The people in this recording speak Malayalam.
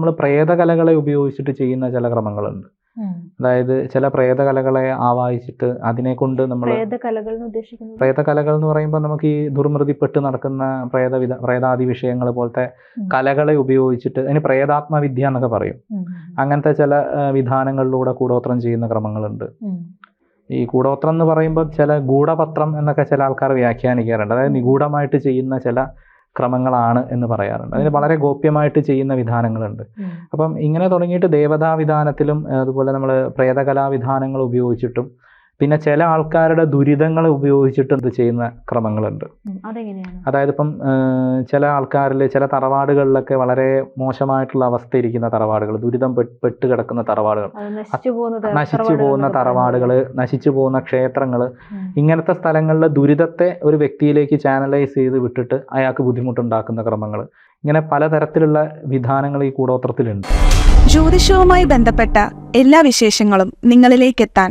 നമ്മൾ പ്രേതകലകളെ ഉപയോഗിച്ചിട്ട് ചെയ്യുന്ന ചില ക്രമങ്ങളുണ്ട്. അതായത് ചില പ്രേതകലകളെ ആവാഹിച്ചിട്ട് അതിനെ കൊണ്ട് നമ്മൾ പ്രേതകലകൾ എന്ന് പറയുമ്പോൾ നമുക്ക് ഈ ദുർമൃതിപ്പെട്ട് നടക്കുന്ന പ്രേതവിധ പ്രേതാദി വിഷയങ്ങൾ പോലത്തെ കലകളെ ഉപയോഗിച്ചിട്ട് അതിന് പ്രേതാത്മവിദ്യ എന്നൊക്കെ പറയും. അങ്ങനത്തെ ചില വിധാനങ്ങളിലൂടെ കൂടോത്രം ചെയ്യുന്ന ക്രമങ്ങളുണ്ട്. ഈ കൂടോത്രം എന്ന് പറയുമ്പോൾ ചില ഗൂഢപത്രം എന്നൊക്കെ ചില ആൾക്കാർ വ്യാഖ്യാനിക്കാറുണ്ട്. അതായത് നിഗൂഢമായിട്ട് ചെയ്യുന്ന ചില ക്രമങ്ങളാണ് എന്ന് പറയാറുണ്ട്. അതിന് വളരെ ഗോപ്യമായിട്ട് ചെയ്യുന്ന വിധാനങ്ങളുണ്ട്. അപ്പം ഇങ്ങനെ തുടങ്ങിയിട്ട് ദേവതാ വിധാനത്തിലും അതുപോലെ നമ്മൾ പ്രേതകലാ വിധാനങ്ങൾ ഉപയോഗിച്ചിട്ടും പിന്നെ ചില ആൾക്കാരുടെ ദുരിതങ്ങൾ ഉപയോഗിച്ചിട്ട് ഇത് ചെയ്യുന്ന ക്രമങ്ങളുണ്ട്. അതെങ്ങനെയാണ്? അതായത് ഇപ്പം ചില ആൾക്കാരിൽ ചില തറവാടുകളിലൊക്കെ വളരെ മോശമായിട്ടുള്ള അവസ്ഥ ഇരിക്കുന്ന തറവാടുകൾ ദുരിതം പെട്ട് പെട്ട് കിടക്കുന്ന തറവാടുകൾ. നശിച്ചു പോകുന്ന തറവാടുകൾ നശിച്ചു പോകുന്ന ക്ഷേത്രങ്ങൾ ഇങ്ങനത്തെ സ്ഥലങ്ങളിലെ ദുരിതത്തെ ഒരു വ്യക്തിയിലേക്ക് ചാനലൈസ് ചെയ്ത് വിട്ടിട്ട് അയാൾക്ക് ബുദ്ധിമുട്ടുണ്ടാക്കുന്ന ക്രമങ്ങൾ ഇങ്ങനെ പലതരത്തിലുള്ള വിധാനങ്ങൾ ഈ കൂടോത്രത്തിലുണ്ട്. ജ്യോതിഷവുമായി ബന്ധപ്പെട്ട എല്ലാ വിശേഷങ്ങളും നിങ്ങളിലേക്കെത്താൻ